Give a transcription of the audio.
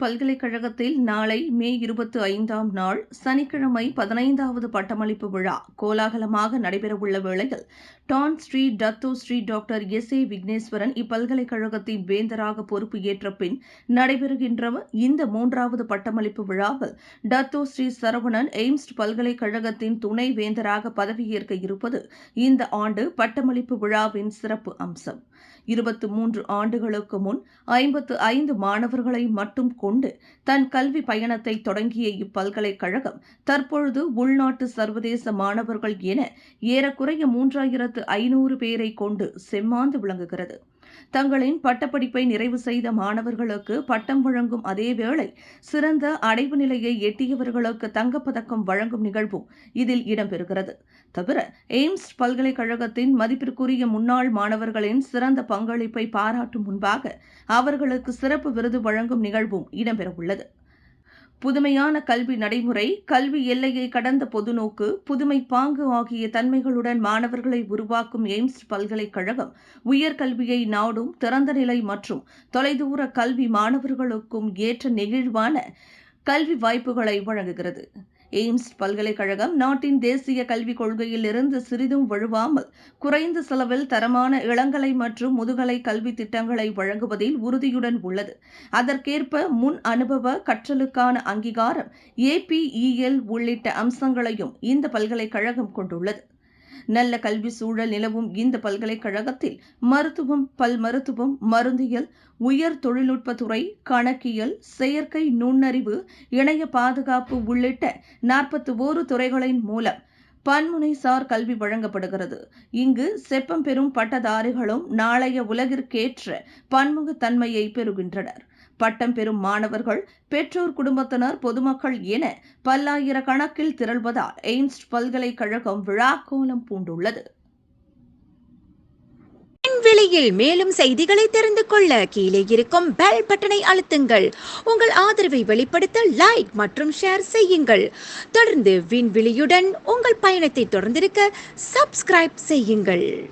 பல்கலைக்கழகத்தில் நாளை மே இருபத்தி ஐந்தாம் நாள் சனிக்கிழமை பதினைந்தாவது பட்டமளிப்பு விழா. கோலாகலமாக நடைபெறவுள்ள வேளையில் Tan Sri Dato Sri doctor S A Vigneswaran இப்பல்கலைக்கழகத்தின் வேந்தராக பொறுப்பு ஏற்ற பின் நடைபெறுகின்ற இந்த மூன்றாவது பட்டமளிப்பு விழாவில் டத்தோ ஸ்ரீ சரவணன் எய்ம்ஸ் பல்கலைக்கழகத்தின் துணை வேந்தராக பதவியேற்க இருப்பது இந்த ஆண்டு பட்டமளிப்பு விழாவின் சிறப்பு அம்சம். இருபத்து மூன்று ஆண்டுகளுக்கு முன் ஐம்பத்து ஐந்து மாணவர்களை மட்டும் கொண்டு தன் கல்வி பயணத்தை தொடங்கிய இப்பல்கலைக்கழகம் தற்பொழுது உள்நாட்டு சர்வதேச மாணவர்கள் என ஏறக்குறைய மூன்றாயிரத்து ஐநூறு பேரை கொண்டு செம்மாந்து விளங்குகிறது. தங்களின் பட்டப்படிப்பை நிறைவு செய்த மாணவர்களுக்கு பட்டம் வழங்கும் அதேவேளை சிறந்த அடைவு நிலையை எட்டியவர்களுக்கு தங்கப்பதக்கம் வழங்கும் நிகழ்வும் இதில் இடம்பெறுகிறது. தவிர எய்ம்ஸ் பல்கலைக்கழகத்தின் மதிப்பிற்குரிய முன்னாள் மாணவர்களின் சிறந்த பங்களிப்பை பாராட்டும் முன்பாக அவர்களுக்கு சிறப்பு விருது வழங்கும் நிகழ்வும் இடம்பெறவுள்ளது. புதுமையான கல்வி நடைமுறை கல்வி எல்லையை கடந்த பொதுநோக்கு புதுமை பாங்கு ஆகிய தன்மைகளுடன் மாணவர்களை உருவாக்கும் எய்ம்ஸ் பல்கலைக்கழகம் உயர்கல்வியை நாடும் திறந்த நிலை மற்றும் தொலைதூர கல்வி மாணவர்களுக்கும் ஏற்ற நெகிழ்வான கல்வி வாய்ப்புகளை வழங்குகிறது. எய்ம்ஸ் பல்கலைக்கழகம் நாட்டின் தேசிய கல்விக் கொள்கையிலிருந்து சிறிதும் வழுவாமல் குறைந்த செலவில் தரமான இளங்கலை மற்றும் முதுகலை கல்வி திட்டங்களை வழங்குவதில் உறுதியுடன் உள்ளது. அதற்கேற்ப முன் அனுபவ கற்றலுக்கான அங்கீகாரம் ஏபிஇஎல் உள்ளிட்ட அம்சங்களையும் இந்த பல்கலைக்கழகம் கொண்டுள்ளது. நல்ல கல்வி சூழல் நிலவும் இந்த பல்கலைக்கழகத்தில் மருத்துவம் பல் மருத்துவம் மருந்தியல் உயர் தொழில்நுட்பத்துறை கணக்கியல் செயற்கை நுண்ணறிவு இணைய பாதுகாப்பு உள்ளிட்ட நாற்பத்தி ஓரு துறைகளின் மூலம் பன்முனைசார் கல்வி வழங்கப்படுகிறது. இங்கு செப்பம் பெறும் பட்டதாரிகளும் நாளைய உலகிற்கேற்ற பன்முகத்தன்மையை பெறுகின்றனர். பட்டம் பெறும் மாணவர்கள் பெற்றோர் குடும்பத்தினர் பொதுமக்கள் என பல்லாயிரக்கணக்கில் திரள்வதால் எய்ம்ஸ் பல்கலைக்கழகம் விழாக்கோலம் பூண்டுள்ளது. விண்வெளியில் மேலும் செய்திகளை தெரிந்து கொள்ள கீழே இருக்கும் பெல் பட்டனை அழுத்துங்கள். உங்கள் ஆதரவை வெளிப்படுத்த லைக் மற்றும் ஷேர் செய்யுங்கள். தொடர்ந்து விண்வெளியுடன் உங்கள் பயணத்தை தொடர்ந்திருக்க சப்ஸ்கிரைப் செய்யுங்கள்.